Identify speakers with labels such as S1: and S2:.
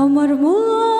S1: আমার মন